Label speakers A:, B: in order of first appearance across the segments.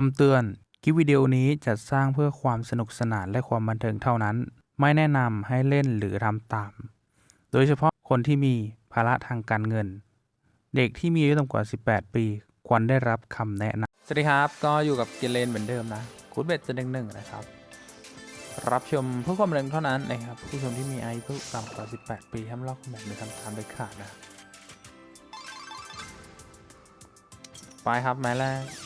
A: คำเตือน คลิปวิดีโอนี้จัดสร้างเพื่อความสนุกสนานและความบันเทิงเท่านั้น ไม่แนะนำให้เล่นหรือทำตาม โดยเฉพาะคนที่มีภาระทางการเงิน เด็กที่มีอายุต่ำกว่า 18 ปี ควรได้รับคำแนะนำสวัสดีครับ ก็อยู่กับเกเลนเหมือนเดิมนะคูดเบ็ดจะหนึ่งหนึ่งนะครับ รับชมเพื่อความบันเทิงเท่านั้นนะครับ ผู้ชมที่มีอายุต่ำกว่า 18 ปีห้ามลอกแบบหรือทำตามโดยขาดนะไปครับไม้แรก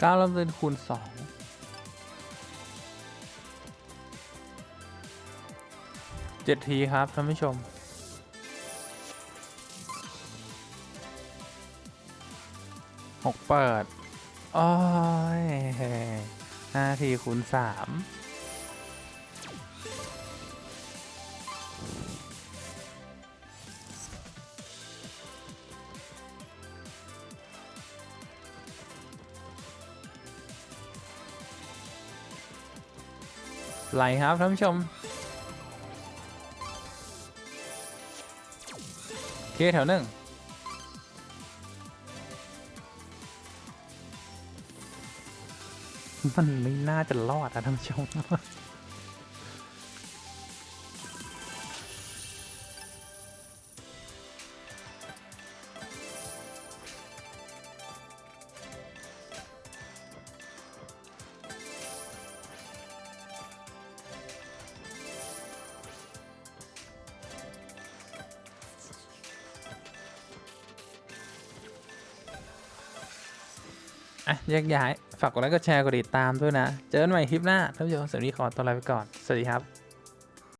A: เก้าลำเดินคูณสองเจ็ดทีครับท่านผู้ชมหกเปิด โอ้ยห้าทีคูณสาม ไหลครับท่านผู้ชมเคแถวหนึ่งมันไม่น่าจะรอดอะท่านผู้ชม อะแยกย้าย ฝากกดไลค์กดแชร์กดติดตามด้วยนะ เจอกันใหม่คลิปหน้าท่านผู้ชมสวัสดีขอตัวลาไปก่อน สวัสดีครับ